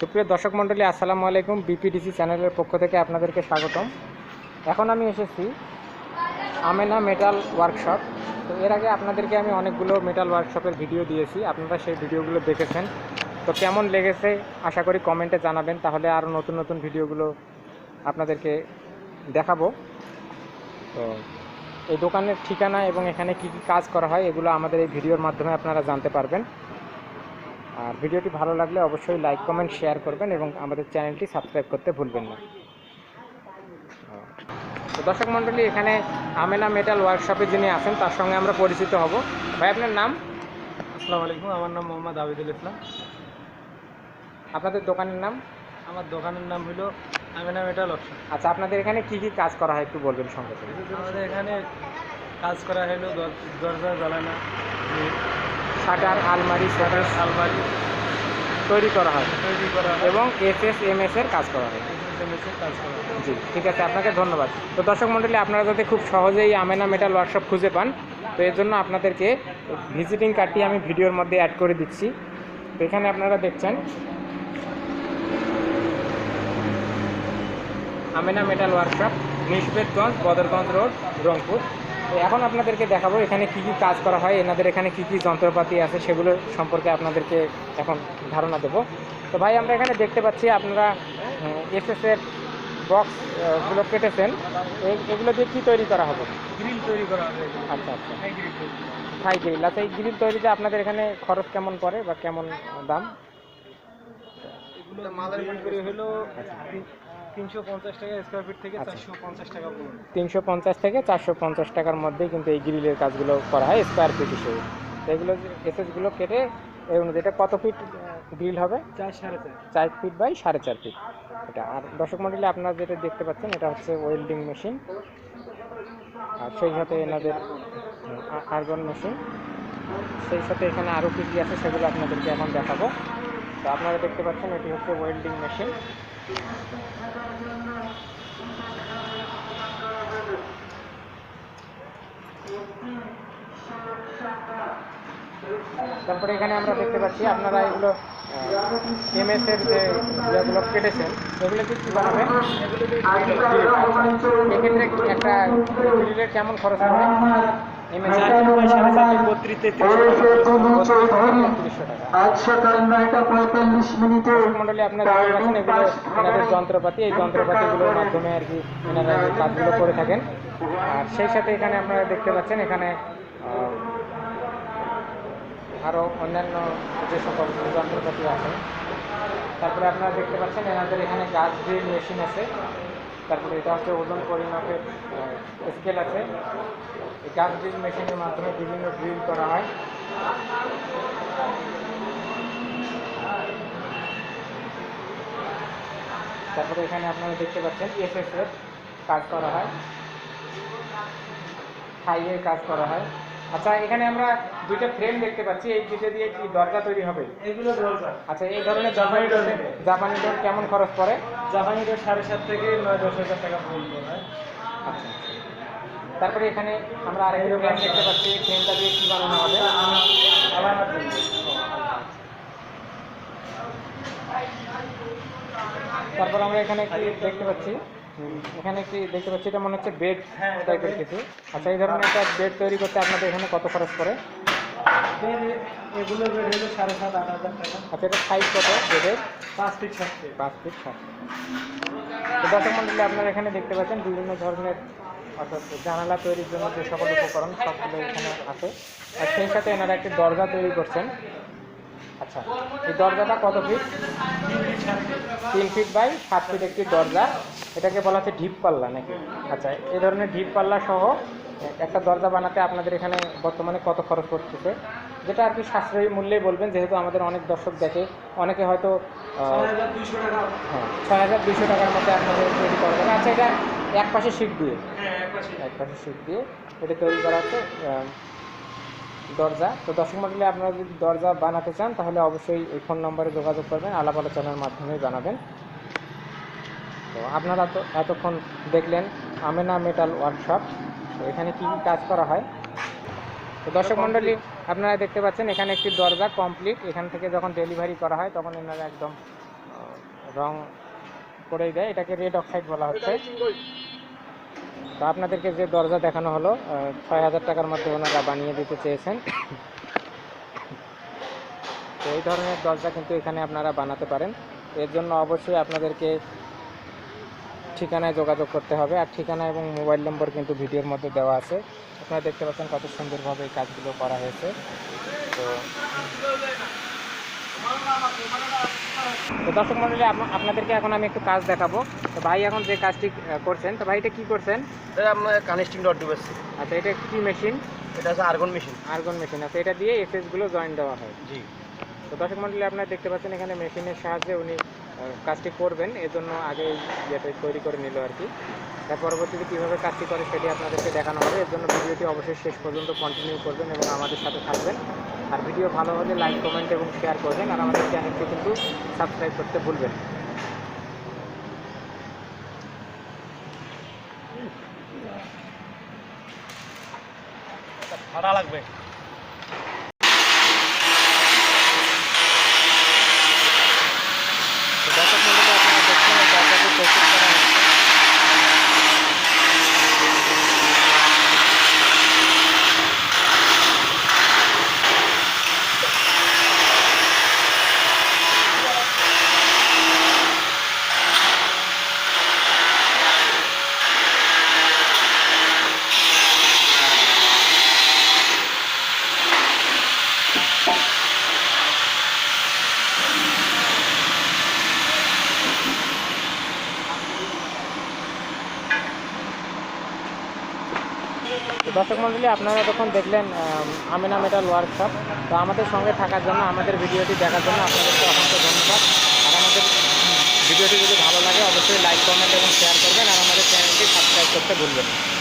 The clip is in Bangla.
সুপ্রিয় দর্শক মণ্ডলী, আসসালামু আলাইকুম। বিপিডিসি চ্যানেলের পক্ষ থেকে আপনাদেরকে স্বাগতম। এখন আমি এসেছি আমেনা মেটাল ওয়ার্কশপ। তো এর আগে আপনাদেরকে আমি অনেকগুলো মেটাল ওয়ার্কশপের ভিডিও দিয়েছি। আপনারা সেই ভিডিওগুলো দেখেছেন। তো কেমন লেগেছে আশা করি কমেন্টে জানাবেন। তাহলে আরও নতুন নতুন ভিডিওগুলো আপনাদেরকে দেখাবো। তো এই দোকানের ঠিকানা এবং এখানে কী কী কাজ করা হয়, এগুলো আমাদের এই ভিডিওর মাধ্যমে আপনারা জানতে পারবেন। আর ভিডিওটি ভালো লাগলে অবশ্যই লাইক কমেন্ট শেয়ার করবেন এবং আমাদের চ্যানেলটি সাবস্ক্রাইব করতে ভুলবেন না। তো দর্শক মণ্ডলী এখানে আমেনা মেটাল ওয়ার্কশপে যিনি আছেন তার সঙ্গে আমরা পরিচিত হব। ভাই আপনার নাম? আসসালামু আলাইকুম আমার নাম মোহাম্মদ আবিদুল ইসলাম। আপনাদের দোকানের নাম? আমার দোকানের নাম হলো আমিনা মেটাল অপশন আচ্ছা আপনাদের এখানে কি কি কাজ করা হয় একটু বলবেন সঙ্গে। সঙ্গে আমাদের এখানে কাজ করা হলো দরজা জ্বালানা শাটার আলমারি শাটার আলমারি। তৈরি করা হয় তৈরি করা হয়। এবং এস এস এম এস এর কাজ করা হয়। মেশিন কাজ করা। জি ঠিক আছে আপনাকে ধন্যবাদ। তো দর্শক মণ্ডলী আপনারা যাতে খুব সহজেই আমেনা মেটাল ওয়ার্কশপ খুঁজে পান তো এর জন্য আপনাদেরকে ভিজিটিং কার্ডটি আমি ভিডিওর মধ্যে অ্যাড করে দিচ্ছি। তো এখানে আপনারা দেখছেন Amena metal workshop Nishbedganj Badarganj road Rangpur. এখন আপনাদেরকে দেখাবো এখানে কি কি কাজ করা হয় এনাদের এখানে কি কি যন্ত্রপাতি আছে সেগুলো সম্পর্কে আপনাদেরকে এখন ধারণা দেবো। তো ভাই আমরা এখানে দেখতে পাচ্ছি আপনারা এসএস এর বক্সগুলো কেটেছেন। এগুলো দিয়ে কি তৈরি করা হবে? গ্রিল তৈরি করা হবে আচ্ছা আচ্ছা। থাই গ্রিল আচ্ছা এই গ্রিল তৈরিতে আপনাদের এখানে খরচ কেমন পড়ে বা কেমন দাম? এগুলো হলো তিনশো পঞ্চাশ টাকা স্কোয়ার ফিট থেকে আচ্ছা। চারশো পঞ্চাশ টাকা তিনশো পঞ্চাশ থেকে চারশো পঞ্চাশ টাকার মধ্যেই কিন্তু এই গ্রিলের কাজগুলো করা হয় স্কোয়ার ফিট হিসেবে। এগুলো এসএসগুলো কেটে এই অনুযায়ী এটা কত ফিট গ্রিল হবে? চার সাড়ে চার। চার ফিট বাই সাড়ে চার ফিট এটা আর দর্শক মন্ডলী আপনারা যেটা দেখতে পাচ্ছেন এটা হচ্ছে ওয়েল্ডিং মেশিন আর সেই সাথে এনাদের আর্গন মেশিন সেই সাথে এখানে আরও কী কী আছে সেগুলো আপনাদেরকে এখন দেখাবো। তো আপনারা দেখতে পাচ্ছেন এটি হচ্ছে ওয়েল্ডিং মেশিন তারপরে এখানে আমরা দেখতে পাচ্ছি আপনারা এগুলো এমএস এর যে ইয়েগুলো কেটেছেন এগুলো কি বানাবেন? এক্ষেত্রে একটা কেমন খরচ হবে? আজ সকাল নয়টা পঁয়তাল্লিশ। মিনিটে মন্ডলী আপনারা দেখতে পাচ্ছেন এগুলো এনাদের যন্ত্রপাতি এই যন্ত্রপাতিগুলোর মাধ্যমে আর কি এনারা কাজগুলো করে থাকেন। আর সেই সাথে এখানে আপনারা দেখতে পাচ্ছেন এখানে আরও অন্যান্য যে সকল যন্ত্রপাতি আছে। তারপরে আপনারা দেখতে পাচ্ছেন এনাদের এখানে গাছ ড্রিল মেশিন আছে। তারপরে এটা হচ্ছে ওজন পরিমাপের স্কেল আছে। গাছ ড্রিল মেশিনের মাধ্যমে বিভিন্ন ড্রিল করা হয়। তারপরে এখানে আপনারা দেখতে পাচ্ছেন এসএস এর কাজ করা হয়। হাইয়ের কাজ করা হয়। আচ্ছা এখানে আমরা দুইটা ফ্রেম দেখতে পাচ্ছি। এই দুটো দিয়ে কি দরজা তৈরি হবে? এগুলো দরজা। আচ্ছা এই ধরনের জাপানি ডোর জাপানি ডোর কেমন খরচ পড়ে? জাপানি ডোর সাড়ে সাত থেকে নয় দশ হাজার টাকা পর্যন্ত হয় আচ্ছা তারপরে এখানে আমরা আরেকটা ফ্রেম দেখতে পাচ্ছি ফ্রেমটা দিয়ে কি বানানো হবে? জন্য। তারপর আমরা এখানে কি দেখতে পাচ্ছি এখানে কি দেখতে পাচ্ছি এটা মনে হচ্ছে বেড হ্যাঁ, টাইপের কিছু। আচ্ছা এই ধরনের একটা বেড তৈরি করতে আপনাদের এখানে কত খরচ পড়ে? এগুলো বেড হলো সাড়ে সাত আট হাজার টাকা। আচ্ছা এটা সাইজ কত বেডের? পাঁচ ফিট সাত ফিট পাঁচ ফিট সাত মন্ডলী, আপনারা এখানে দেখতে পাচ্ছেন বিভিন্ন ধরনের, অর্থাৎ জানালা তৈরির জন্য যে সকল উপকরণ সবগুলো এখানে আছে। আর সেই সাথে এনারা একটি দরজা তৈরি করছেন। আচ্ছা এই দরজাটা কত ফিট তিন ফিট বাই সাত ফিট একটি দরজা। এটাকে বলা হচ্ছে ঢিপ পাল্লা নাকি? আচ্ছা এই ধরনের ঢিপ পাল্লা সহ একটা দরজা বানাতে আপনাদের এখানে বর্তমানে কত খরচ পড়তেছে? যেটা আর কি সাশ্রয়ী মূল্যেই বলবেন যেহেতু আমাদের অনেক দর্শক দেখে অনেকে হয়তো ছয় হাজার দুইশো টাকার মধ্যে আপনাদের তৈরি করা যাবে। আচ্ছা এটা এক পাশে শিট দিয়ে? হ্যাঁ এক পাশে। শিট দিয়ে এটা তৈরি করা হচ্ছে দরজা। তো দর্শক মন্ডলে আপনারা যদি দরজা বানাতে চান তাহলে অবশ্যই এই ফোন নম্বরে যোগাযোগ করবেন আলাপ আলোচনার মাধ্যমেই বানাবেন তো আপনারা তো এতক্ষণ দেখলেন আমেনা মেটাল ওয়ার্কশপ। তো এখানে কী কী কাজ করা হয়? তো দর্শক মণ্ডলী আপনারা দেখতে পাচ্ছেন, এখানে একটি দরজা কমপ্লিট এখান থেকে যখন ডেলিভারি করা হয়, তখন এনারা একদম রং করেই দেয়। এটাকে রেড অক্সাইড বলা হচ্ছে। তো আপনাদেরকে যে দরজা দেখানো হলো ছয় হাজার টাকার মধ্যে ওনারা বানিয়ে দিতে চেয়েছেন। তো এই ধরনের দরজা কিন্তু এখানে আপনারা বানাতে পারেন। এর জন্য অবশ্যই আপনাদেরকে ঠিকানায় যোগাযোগ করতে হবে। আর ঠিকানা এবং মোবাইল নম্বর কিন্তু ভিডিওর মধ্যে দেওয়া আছে। আপনারা দেখতে পাচ্ছেন কত সুন্দরভাবে এই কাজগুলো করা হয়েছে। তো তো দর্শক মন্ডলী আপনাদেরকে এখন আমি একটু কাজ দেখাবো। তো ভাই এখন যে কাজটি করছেন তো ভাই এটা কি করছেন? আমরা কানেক্টিং ডট ডুবেছি আচ্ছা এটা কি মেশিন এটা হচ্ছে আর্গন মেশিন আর্গন মেশিন আছে এটা দিয়ে এসএসগুলো জয়েন দেওয়া হয়। জি। তো দর্শক মন্ডলী, আপনারা দেখতে পাচ্ছেন এখানে মেশিনের সাহায্যে উনি কাজটি করবেন। এর জন্য আগে ইয়েটা তৈরি করে নিল আর কি। তার পরবর্তীতে কীভাবে কাজটি করে সেটি আপনাদেরকে দেখানো হবে। এর জন্য ভিডিওটি অবশ্যই শেষ পর্যন্ত কন্টিনিউ করবেন এবং আমাদের সাথে থাকবেন। আর ভিডিও ভালো হলে লাইক কমেন্ট এবং শেয়ার করবেন। আর আমাদের চ্যানেলটি কিন্তু সাবস্ক্রাইব করতে ভুলবেন ভাড়া লাগবে তো দর্শক মন্ডলী আপনারা দেখছেন এই দরজাটি প্রস্তুত করা হচ্ছে তো দর্শক মন্ডলী আপনারা যখন দেখলেন আম, আমিনা মেটাল ওয়ার্কশপ তো আমাদের সঙ্গে থাকার জন্য আমাদের ভিডিওটি দেখার জন্য আপনাদেরকে অসংখ্য ধন্যবাদ। আর আমাদের ভিডিওটি যদি ভালো লাগে অবশ্যই লাইক কমেন্ট এবং শেয়ার করবেন আর আমাদের চ্যানেলটি সাবস্ক্রাইব করতে ভুলবেন না।